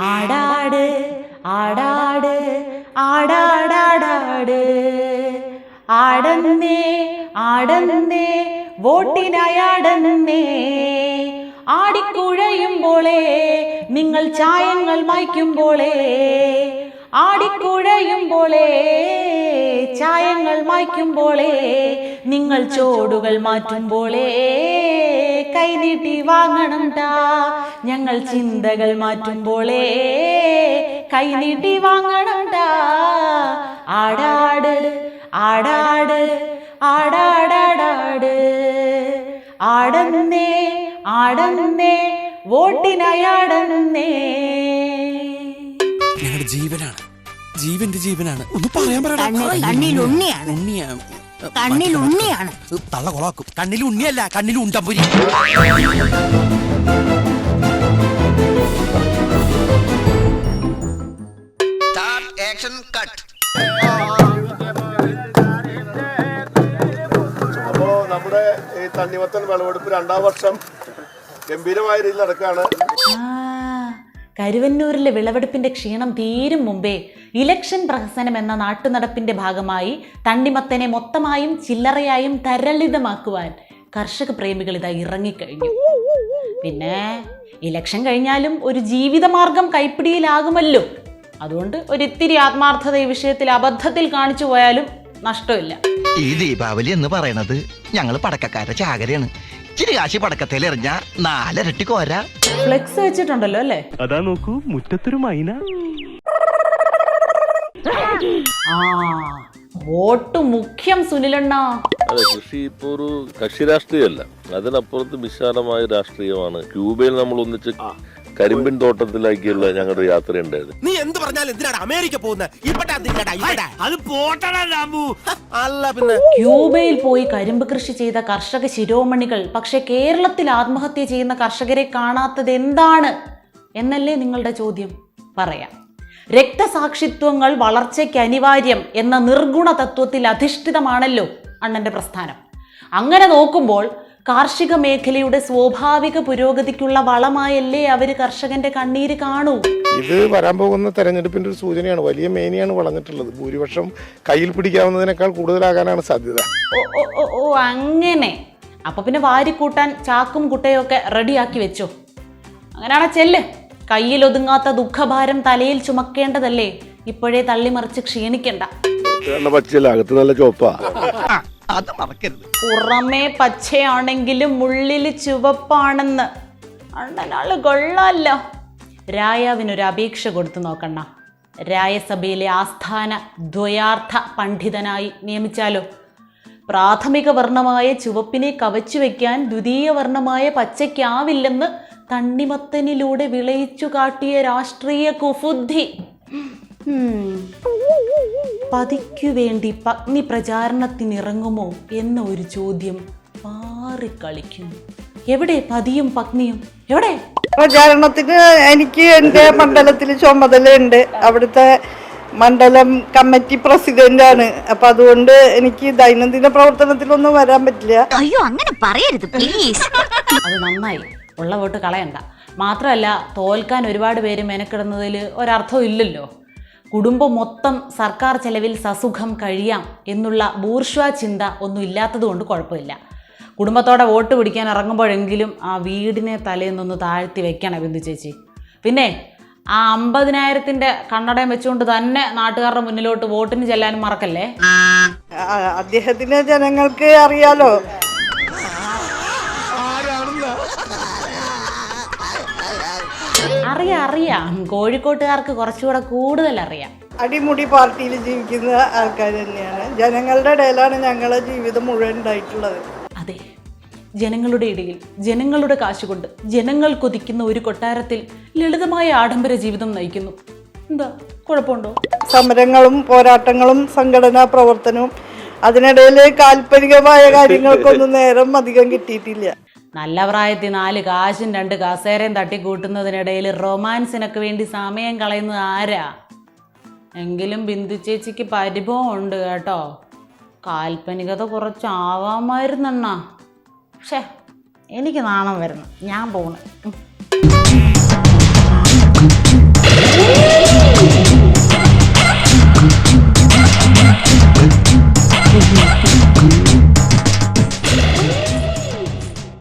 ആടാട് ആടാട് ആടാടാടാട്. ആടന്നേ ആടന്നേ വോട്ടിനായാടന്നേ ആടിക്കുഴയുമ്പോളേ നിങ്ങൾ ചായങ്ങൾ മായ്ക്കുമ്പോളേ. ആടിക്കുഴയുമ്പോളേ ചായങ്ങൾ മായ്ക്കുമ്പോളേ നിങ്ങൾ ചോടുകൾ മാറ്റുമ്പോളേ. കൈനീട്ടി വാങ്ങണം ടാ ഞങ്ങൾ ചിന്തകൾ മാറ്റുമ്പോളേ കൈനീട്ടി വാങ്ങണം ടാ ആടാട് ആടാട് ആടാടാടാട്. ആടന്നേ ആടന്നേ വോട്ടിനായാടന്നേ. ഞങ്ങളുടെ ജീവനാണ്. ജീവന്റെ ജീവനാണ്. ഒന്ന് പറയാൻ പറയാം ഉണ്ണിയാണ്. ഉണ്ണിയാണ്. കണ്ണിൽ ഉണ്ണിയാണ്. തള്ള കൊളാക്കും. കണ്ണിൽ ഉണ്ണിയല്ല കണ്ണിൽ ഉണ്ടമ്പുരി. ആക്ഷൻ കട്ട് അപ്പോ നമ്മുടെ ഈ തണ്ണിമത്തൻ വിളവെടുപ്പ് രണ്ടാം വർഷം ഗംഭീരമായ രീതിയിൽ നടക്കുകയാണ്. കരുവന്നൂരിലെ വിളവെടുപ്പിന്റെ ക്ഷീണം തീരും മുമ്പേ ഇലക്ഷൻ പ്രഹസനം എന്ന നാട്ടുനടപ്പിന്റെ ഭാഗമായി തണ്ണിമത്തനെ മൊത്തമായും ചില്ലറയായും തരളിതമാക്കുവാൻ കർഷക പ്രേമികൾ ഇതാ ഇറങ്ങിക്കഴിഞ്ഞു. പിന്നെ ഇലക്ഷൻ കഴിഞ്ഞാലും ഒരു ജീവിതമാർഗം കൈപ്പിടിയിലാകുമല്ലോ. അതുകൊണ്ട് ഒരിത്തിരി ആത്മാർത്ഥത ഈ വിഷയത്തിൽ അബദ്ധത്തിൽ കാണിച്ചു പോയാലും നഷ്ടമില്ല. ഈ ദീപാവലി എന്ന് പറയുന്നത് ഞങ്ങൾ പടക്കക്കാരുടെ ചാകരയാണ്. ഇച്ചിരി കാശി പടക്കത്തിൽ എറിഞ്ഞ നാലരട്ടി കോര ഫ്ലെക്സ് വെച്ചിട്ടുണ്ടല്ലോ അല്ലേ? അതാ നോക്കൂ മുറ്റത്തൊരു മൈന. ആ വോട്ട് മുഖ്യം സുനിലണ്ണ. അതെ കൃഷി ഇപ്പോൾ ഒരു കക്ഷി രാഷ്ട്രീയമല്ല. അതിനപ്പുറത്ത് വിശാലമായ രാഷ്ട്രീയമാണ്. ക്യൂബയിൽ നമ്മൾ ഒന്നിച്ച് കരിമ്പിൻ തോട്ടത്തിലേക്കുള്ള ഞങ്ങളുടെ യാത്ര ഉണ്ടായിരുന്നു നീ എന്ത് പറഞ്ഞാലും എന്തിനാണ് അമേരിക്ക പോകുന്നത് അത് പോട്ടടാ അല്ല പിന്നെ. ക്യൂബയിൽ പോയി കരിമ്പ് കൃഷി ചെയ്ത കർഷക ശിരോമണികൾ പക്ഷെ കേരളത്തിൽ ആത്മഹത്യ ചെയ്യുന്ന കർഷകരെ കാണാത്തത് എന്താണ് എന്നല്ലേ നിങ്ങളുടെ ചോദ്യം? പറയാം. രക്തസാക്ഷിത്വങ്ങൾ വളർച്ചയ്ക്ക് അനിവാര്യം എന്ന നിർഗുണ തത്വത്തിൽ അധിഷ്ഠിതമാണല്ലോ അണ്ണന്റെ പ്രസ്ഥാനം. അങ്ങനെ നോക്കുമ്പോൾ കാർഷിക മേഖലയുടെ സ്വാഭാവിക പുരോഗതിക്കുള്ള വളമായല്ലേ അവർ കർഷകന്റെ കണ്ണീര് കാണൂ? ഇത് വരാൻ പോകുന്ന തെരഞ്ഞെടുപ്പിന്റെ ഒരു സൂചനയാണ്. വലിയ മേനിയാണ് വളഞ്ഞിട്ടുള്ളത്. ഭൂരിപക്ഷം കയ്യിൽ പിടിക്കാവുന്നതിനേക്കാൾ കൂടുതലാകാനാണ് സാധ്യത. ഓ അങ്ങനെ. അപ്പൊ പിന്നെ വാരിക്കൂട്ടാൻ ചാക്കും കുട്ടയും ഒക്കെ റെഡിയാക്കി വെച്ചോ. അങ്ങനെയാണെ ചെല്ല്. കയ്യിൽ ഒതുങ്ങാത്ത ദുഃഖഭാരം തലയിൽ ചുമക്കേണ്ടതല്ലേ? ഇപ്പോഴേ തള്ളിമറിച്ച് ക്ഷീണിക്കണ്ട. പച്ചല്ല അകത്ത് നല്ല ചോപ്പാ അത് മറക്കരുത്. പുറമേ പച്ചയാണെങ്കിലും ഉള്ളിൽ ചുവപ്പാണെന്ന്. അണ്ണനാൾ കൊള്ളാല്ല. രായാവിനൊരു അപേക്ഷ കൊടുത്തു നോക്കണ്ണ. രായസഭയിലെ ആസ്ഥാന ദ്വയാർത്ഥ പണ്ഡിതനായി നിയമിച്ചാലോ? പ്രാഥമിക വർണമായ ചുവപ്പിനെ കവച്ചു വയ്ക്കാൻ ദ്വിതീയ വർണമായ പച്ചയ്ക്കാവില്ലെന്ന് തണ്ണിമത്തനിലൂടെ വിളയിച്ചു കാട്ടിയ രാഷ്ട്രീയ കുഫുദ്ധി. ഉം. പതിക്കു വേണ്ടി പത്നി പ്രചാരണത്തിനിറങ്ങുമോ എന്ന ഒരു ചോദ്യം പാറിക്കളിക്കുന്നു എവിടെ പതിയും പത്നിയും? എവിടെ? പ്രചാരണത്തിന് എനിക്ക് എന്റെ മണ്ഡലത്തിൽ ചുമതലയുണ്ട്. അവിടുത്തെ മണ്ഡലം കമ്മിറ്റി പ്രസിഡന്റാണ്. അപ്പൊ അതുകൊണ്ട് എനിക്ക് ദൈനംദിന പ്രവർത്തനത്തിലൊന്നും വരാൻ പറ്റില്ല. അയ്യോ അങ്ങനെ പറയരുത് പ്ലീസ് അത് നന്നായി. ഉള്ള വോട്ട് കളയണ്ട. മാത്രമല്ല തോൽക്കാൻ ഒരുപാട് പേര് മെനക്കിടുന്നതിൽ ഒരർത്ഥം ഇല്ലല്ലോ. കുടുംബം മൊത്തം സർക്കാർ ചെലവിൽ സസുഖം കഴിയാം എന്നുള്ള ബൂർഷ്വാ ചിന്ത ഒന്നും ഇല്ലാത്തതുകൊണ്ട് കുഴപ്പമില്ല. കുടുംബത്തോടെ വോട്ട് പിടിക്കാൻ ഇറങ്ങുമ്പോഴെങ്കിലും ആ വീടിനെ തലേന്നൊന്ന് താഴ്ത്തി വെക്കണം ബിന്ദു ചേച്ചി. പിന്നെ ആ അമ്പതിനായിരത്തിന്റെ കണ്ണടയം വെച്ചുകൊണ്ട് തന്നെ നാട്ടുകാരുടെ മുന്നിലോട്ട് വോട്ടിന് ചെല്ലാനും മറക്കല്ലേ? അദ്ദേഹത്തിന് ജനങ്ങൾക്ക് അറിയാലോ. അറിയാം. അറിയാം കോഴിക്കോട്ടുകാർക്ക് കുറച്ചുകൂടെ കൂടുതൽ അറിയാം. അടിമുടി പാർട്ടിയിൽ ജീവിക്കുന്ന ആൾക്കാർ തന്നെയാണ്. ജനങ്ങളുടെ ഇടയിലാണ് ഞങ്ങളെ ജീവിതം മുഴുവൻ ഉണ്ടായിട്ടുള്ളത്. അതെ. ജനങ്ങളുടെ ഇടയിൽ ജനങ്ങളുടെ കാശുകൊണ്ട് ജനങ്ങൾ കൊതിക്കുന്ന ഒരു കൊട്ടാരത്തിൽ ലളിതമായ ആഡംബര ജീവിതം നയിക്കുന്നു. എന്താ? കുഴപ്പമുണ്ടോ? സമരങ്ങളും പോരാട്ടങ്ങളും സംഘടനാ പ്രവർത്തനവും അതിനിടയിൽ കാൽപ്പനികമായ കാര്യങ്ങൾക്കൊന്നും നേരം അധികം കിട്ടിയിട്ടില്ല. നല്ല പ്രായത്തിൽ നാല് കാശും രണ്ട് കസേരയും തട്ടിക്കൂട്ടുന്നതിനിടയിൽ റൊമാൻസിനൊക്കെ വേണ്ടി സമയം കളയുന്നത് ആരാ? എങ്കിലും ബിന്ദു ചേച്ചിക്ക് പരിഭവം ഉണ്ട് കേട്ടോ. കാൽപ്പനികത കുറച്ചാവാമായിരുന്നെണ്ണ. പക്ഷേ എനിക്ക് നാണം വരുന്നു. ഞാൻ പോണു.